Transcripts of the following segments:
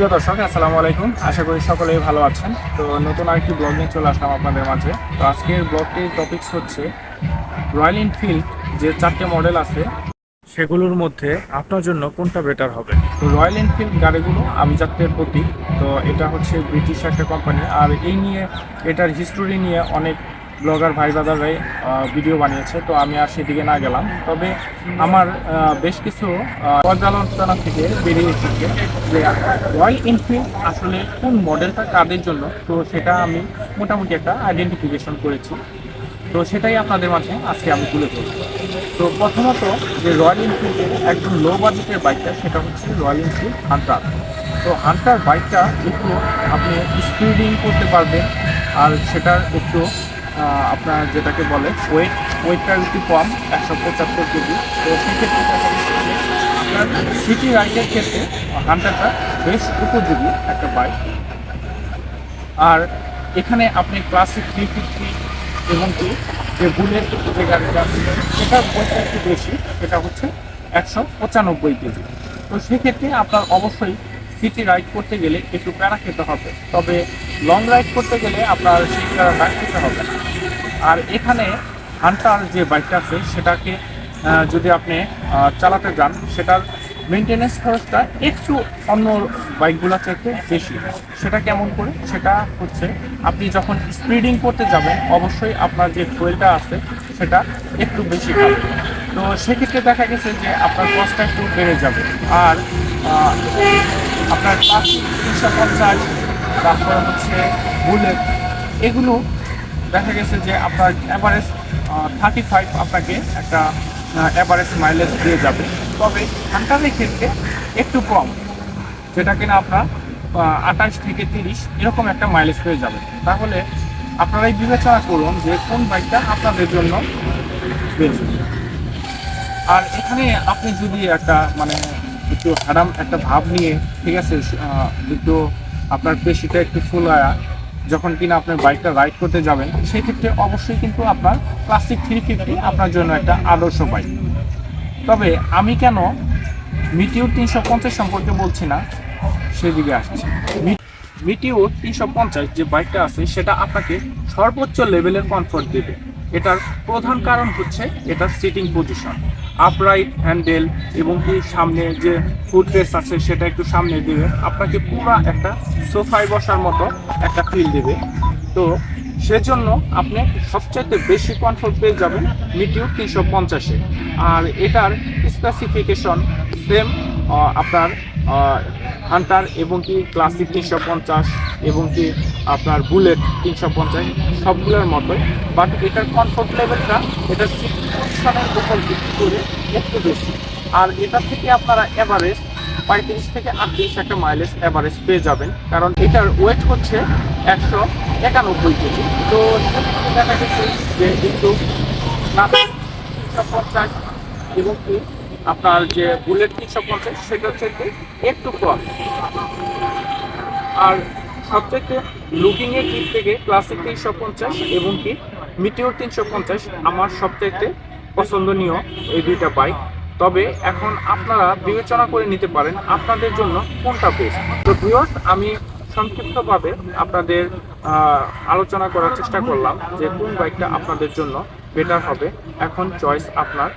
প্রিয় দর্শক, আসসালামু আলাইকুম। আশা করি সকলেই ভালো আছেন। তো নতুন আরেকটি ব্লগ নিয়ে চলে আসলাম আপনাদের মাঝে। তো আজকের ব্লগটির টপিকস হচ্ছে রয়্যাল এনফিল্ড যে চারটে মডেল আছে, সেগুলোর মধ্যে আপনার জন্য কোনটা বেটার হবে? তো রয়্যাল এনফিল্ড গাড়িগুলো আভিজাত্যের প্রতীক। তো এটা হচ্ছে ব্রিটিশ একটা কোম্পানি আর এই নিয়ে, এটার হিস্টোরি নিয়ে অনেক ব্লগার ভাই দাদারাই ভিডিও বানিয়েছে, তো আমি আর সেদিকে না গেলাম। তবে আমার বেশ কিছু পর্যালোচনা থেকে বেরিয়ে এসেছে যে রয়্যাল এনফিল্ড আসলে কোন মডেলটা কাদের জন্য, তো সেটা আমি মোটামুটি একটা আইডেন্টিফিকেশন করেছি। তো সেটাই আপনাদের মাঝে আজকে আমি তুলে ধরব। তো প্রথমত যে রয়্যাল এনফিল্ডের একদম লো বাজেটের বাইকটা সেটা হচ্ছে রয়্যাল এনফিল্ড হান্টার তো হান্টার বাইকটা একটু আপনি স্পিডিং করতে পারবেন, আর সেটার একটু আপনার যেটাকে বলে ওয়েট ওয়েটটা একটু কম, একশো পঁচাত্তর কেজি, তো সেক্ষেত্রে আপনার সিটি রাইডের ক্ষেত্রে হান্টারটা বেশ উপযোগী একটা বাইক আর এখানে আপনি ক্লাসিক থ্রি ফিফটি এবং কি, যে বুলেট যে গাড়িটা সেটার ওয়েটটা একটু বেশি, সেটা হচ্ছে একশো পঁচানব্বই কেজি। তো সেক্ষেত্রে আপনার অবশ্যই সিটি রাইড করতে গেলে একটু প্যারা খেতে হবে। তবে লং রাইড করতে গেলে আপনার সেই প্যারাটা খেতে হবে না। আর এখানে হান্টার যে বাইকটা আছে, সেটাকে যদি আপনি চালাতে যান, সেটার মেনটেনেন্স খরচটা একটু অন্য বাইকগুলোর চাইতে বেশি। সেটা কেমন করে? সেটা হচ্ছে, আপনি যখন স্পিডিং করতে যাবেন, অবশ্যই আপনার যে ফুয়েলটা আছে, সেটা একটু বেশি খাবে। তো সেক্ষেত্রে দেখা গেছে যে আপনার কস্টটা একটু বেড়ে যাবে। আর আপনার ক্লাসিক তিনশো পঞ্চাশ, তারপরে হচ্ছে বুলেট এগুলো দেখা গেছে যে আপনার অ্যাভারেজ থার্টি ফাইভ আপনাকে একটা অ্যাভারেজ মাইলেজ দিয়ে যাবে। তবে হান্টারের ক্ষেত্রে একটু কম, যেটা কিনা আপনার আঠাশ থেকে তিরিশ এরকম একটা মাইলেজ পেয়ে যাবে তাহলে আপনারাই বিবেচনা করুন যে কোন বাইকটা আপনাদের জন্য বেস্ট আর এখানে আপনি যদি একটা মানে একটু হারাম একটা ভাব নিয়ে, ঠিক আছে একটু আপনার পেশিটা একটু ফুলায়া যখন কিনা আপনার বাইকটা রাইড করতে যাবেন সেই ক্ষেত্রে অবশ্যই কিন্তু আপনার ক্লাসিক থ্রি ফিফটি আপনার জন্য একটা আদর্শ বাইক তবে আমি কেন মিটিউর তিনশো পঞ্চাশ সম্পর্কে বলছি না, সেদিকে আসছি। মিটিউর তিনশো পঞ্চাশ যে বাইকটা আছে, সেটা আপনাকে সর্বোচ্চ লেভেলের কমফোর্ট দেবে। এটার প্রধান কারণ হচ্ছে এটার সিটিং পজিশন আপরাইট হ্যান্ডেল এবং কি সামনে যে ফুটরেস আছে সেটা একটু সামনে দেবে। আপনাকে পুরো একটা সোফায় বসার মতো একটা ফিল দেবে। তো সেজন্য আপনি সবচাইতে বেশি কমফোর্ট পেয়ে যাবেন মিটিউ তিনশো পঞ্চাশে। আর এটার স্পেসিফিকেশন সেম আপনার হান্টার এবং কি ক্লাসিক তিনশো পঞ্চাশ এবং কি আপনার বুলেট তিনশো পঞ্চাশ, সবগুলোর মতোই। বাট এটার কমফোর্ট লেভেলটা এটার সিচুয়েশনের উপর ভিত্তি করে একটু বেশি। আর এটা থেকে আপনারা এভারেজ পঁয়ত্রিশ থেকে আটত্রিশ একটা মাইলেজ এভারেজ পেয়ে যাবেন। কারণ এটার ওয়েট হচ্ছে একশো একানব্বই কেজি। তো দেখা গেছে যে তিনশো পঞ্চাশ এবং কি আপনার যে বুলেট তিনশো পঞ্চাশ সেটা হচ্ছে একটু কম। আর সবচেয়ে লুকিং এর দিক থেকে ক্লাসিক তিনশো পঞ্চাশ এবং কি মিটিওর তিনশো পঞ্চাশ আমার সবচাইতে পছন্দনীয় এই দুইটা বাইক তবে এখন আপনারা বিবেচনা করে নিতে পারেন আপনাদের জন্য কোনটা বেস্ট তো ভিউয়ার্স আমি সংক্ষিপ্তভাবে আপনাদের আলোচনা করার চেষ্টা করলাম যে কোন বাইকটা আপনাদের জন্য বেটার হবে। এখন চয়েস আপনার।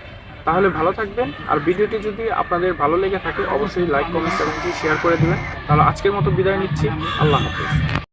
তাহলে ভালো থাকবেন। আর ভিডিওটি যদি আপনাদের ভালো লেগে থাকে, অবশ্যই লাইক কমেন্ট এবং শেয়ার করে দেবেন। তাহলে আজকের মতো বিদায় নিচ্ছি। আল্লাহ হাফেজ।